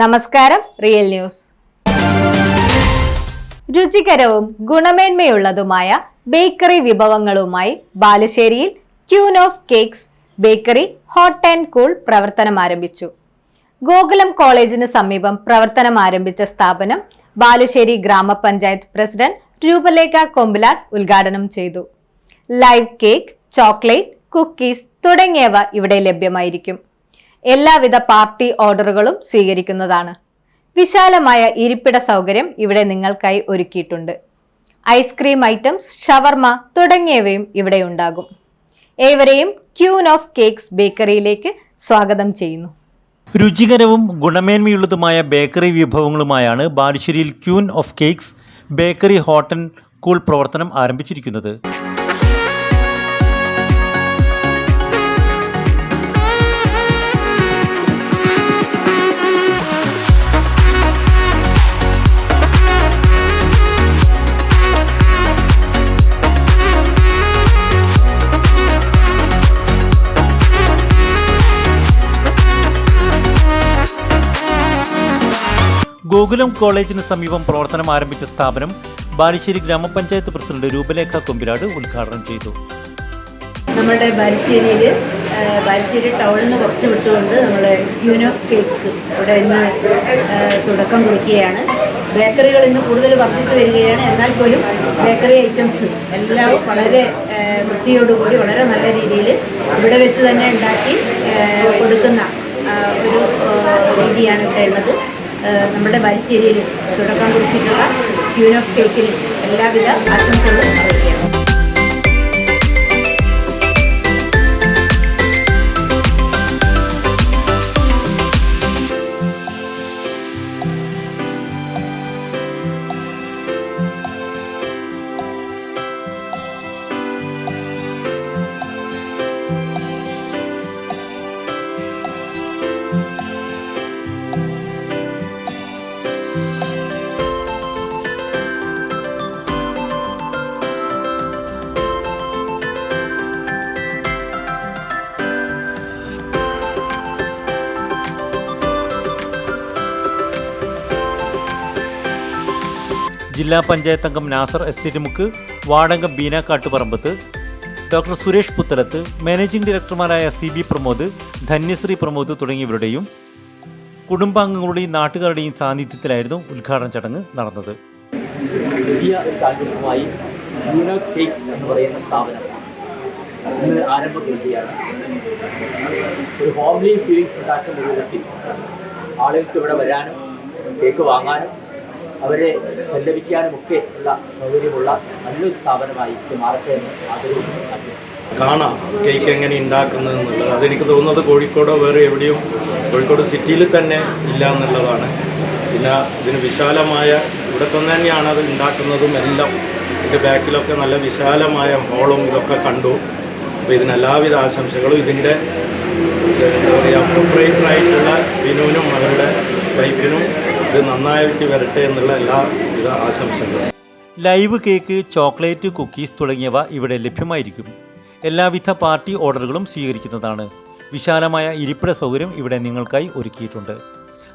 നമസ്കാരം real news. രുചികരവും ഗുണമേന്മയുള്ളതുമായ ബേക്കറി വിഭവങ്ങളുമായി ബാലുശ്ശേരിയിൽ queen of cakes bakery hot and cool പ്രവർത്തനം ആരംഭിച്ചു. ഗോകുലം കോളേജിന് സമീപം പ്രവർത്തനം ആരംഭിച്ച സ്ഥാപനം ബാലുശ്ശേരി ഗ്രാമപഞ്ചായത്ത് പ്രസിഡന്റ് രൂപലേഖ കൊമ്പലാട്ട് ഉദ്ഘാടനം ചെയ്തു. ലൈവ് കേക്ക് ചോക്ലേറ്റ് കുക്കീസ് തുടങ്ങിയവ ഇവിടെ ലഭ്യമായിരിക്കും. എല്ലാവിധ പാർട്ടി ഓർഡറുകളും സ്വീകരിക്കുന്നതാണ്. വിശാലമായ ഇരിപ്പിട സൗകര്യം ഇവിടെ നിങ്ങൾക്കായി ഒരുക്കിയിട്ടുണ്ട്. ഐസ്ക്രീം ഐറ്റംസ് ഷവർമ തുടങ്ങിയവയും ഇവിടെ ഉണ്ടാകും. ഏവരെയും ക്യൂൻ ഓഫ് കേക്സ് ബേക്കറിയിലേക്ക് സ്വാഗതം ചെയ്യുന്നു. രുചികരവും ഗുണമേന്മയുള്ളതുമായ ബേക്കറി വിഭവങ്ങളുമായാണ് ബാലുശ്ശേരിയിൽ queen of cakes bakery hotel cool പ്രവർത്തനം ആരംഭിച്ചിരിക്കുന്നത്. ഗോകുലം കോളേജിന് സമീപം പ്രവർത്തനം ആരംഭിച്ച സ്ഥാപനം ബാലുശ്ശേരി ഗ്രാമപഞ്ചായത്ത് പ്രസിഡന്റ് രൂപലേഖ കൊമ്പിരാട് ഉദ്ഘാടനം ചെയ്തു. നമ്മുടെ ബാലുശ്ശേരിയിൽ ബാലുശ്ശേരി ടൗണിൽ നിന്ന് കുറച്ച് വിട്ടുകൊണ്ട് നമ്മൾ ക്യൂൻ കേക്ക് ഇവിടെ ഇന്ന് തുടക്കം കുറിക്കുകയാണ്. ബേക്കറികൾ ഇന്ന് കൂടുതൽ വർദ്ധിച്ചു വരികയാണ്. എന്നാൽ പോലും ബേക്കറി ഐറ്റംസ് എല്ലാം വളരെ വൃത്തിയോടുകൂടി വളരെ നല്ല രീതിയിൽ ഇവിടെ വെച്ച് തന്നെ ഉണ്ടാക്കി കൊടുക്കുന്ന ഒരു രീതിയാണ് ഇവിടെ ഉള്ളത്. നമ്മുടെ ബാലുശ്ശേരിയിൽ തുടക്കം കുറിച്ചിട്ടുള്ള ക്യൂൻ ഓഫ് കേക്കിന് എല്ലാവിധ ആശംസകളും അറിയിക്കുകയാണ് ജില്ലാ പഞ്ചായത്ത് അംഗം നാസർ എസ്റ്റേറ്റ് മുക്ക് വാർഡംഗം ബീന കാട്ടുപറമ്പത്ത് ഡോക്ടർ സുരേഷ് പുത്തലത്ത് മാനേജിംഗ് ഡയറക്ടർമാരായ സി ബി പ്രമോദ് ധന്യശ്രീ പ്രമോദ് തുടങ്ങിയവരുടെയും കുടുംബാംഗങ്ങളുടെയും നാട്ടുകാരുടെയും സാന്നിധ്യത്തിലായിരുന്നു ഉദ്ഘാടന ചടങ്ങ് നടന്നത്. എന്ന് പറയുന്ന സ്ഥാപനം ആളുകൾക്ക് ഇവിടെ വരാനും കേക്ക് വാങ്ങാനും അവരെ സല്ലപിക്കാനുമൊക്കെ ഉള്ള സൗകര്യമുള്ള നല്ലൊരു സ്ഥാപനമായി ഇത് മാറട്ടെ എന്ന് ആഗ്രഹിക്കുന്നു. കാണാം. കേക്ക് എങ്ങനെ ഉണ്ടാക്കുന്നത് എന്നുള്ളത്. അതെനിക്ക് തോന്നുന്നത് കോഴിക്കോടോ വേറെ എവിടെയും കോഴിക്കോട് സിറ്റിയിൽ തന്നെ ഇല്ല എന്നുള്ളതാണ്. പിന്നെ ഇതിന് വിശാലമായ ഇവിടെ തന്നെ തന്നെയാണ് അത് ഉണ്ടാക്കുന്നതും എല്ലാം. ഇതിന്റെ ബാക്കിലൊക്കെ നല്ല വിശാലമായ ഹോളും ഇതൊക്കെ കണ്ടു. അപ്പോൾ ഇതിന് എല്ലാവിധ ആശംസകളും ഇതിന്റെ എന്താ പറയുക പ്രൊപ്പറേറ്ററായിട്ടുള്ള വിനുവിനും അവരുടെ വൈഫിനും ഇത് നന്നായിട്ട് വരട്ടെ എന്നുള്ള എല്ലാവിധ ആശംസകളും. ലൈവ് കേക്ക് ചോക്ലേറ്റ് കുക്കീസ് തുടങ്ങിയവ ഇവിടെ ലഭ്യമായിരിക്കും. എല്ലാവിധ പാർട്ടി ഓർഡറുകളും സ്വീകരിക്കുന്നതാണ്. വിശാലമായ ഇരിപ്പിട സൗകര്യം ഇവിടെ നിങ്ങൾക്കായി ഒരുക്കിയിട്ടുണ്ട്.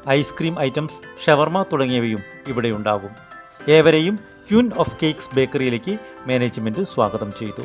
ഐസ്ക്രീം ഐറ്റംസ് ഷവർമ തുടങ്ങിയവയും ഇവിടെ ഉണ്ടാകും. ഏവരെയും ക്യൂൻ ഓഫ് കേക്ക്സ് ബേക്കറിയിലേക്ക് മാനേജ്മെന്റ് സ്വാഗതം ചെയ്തു.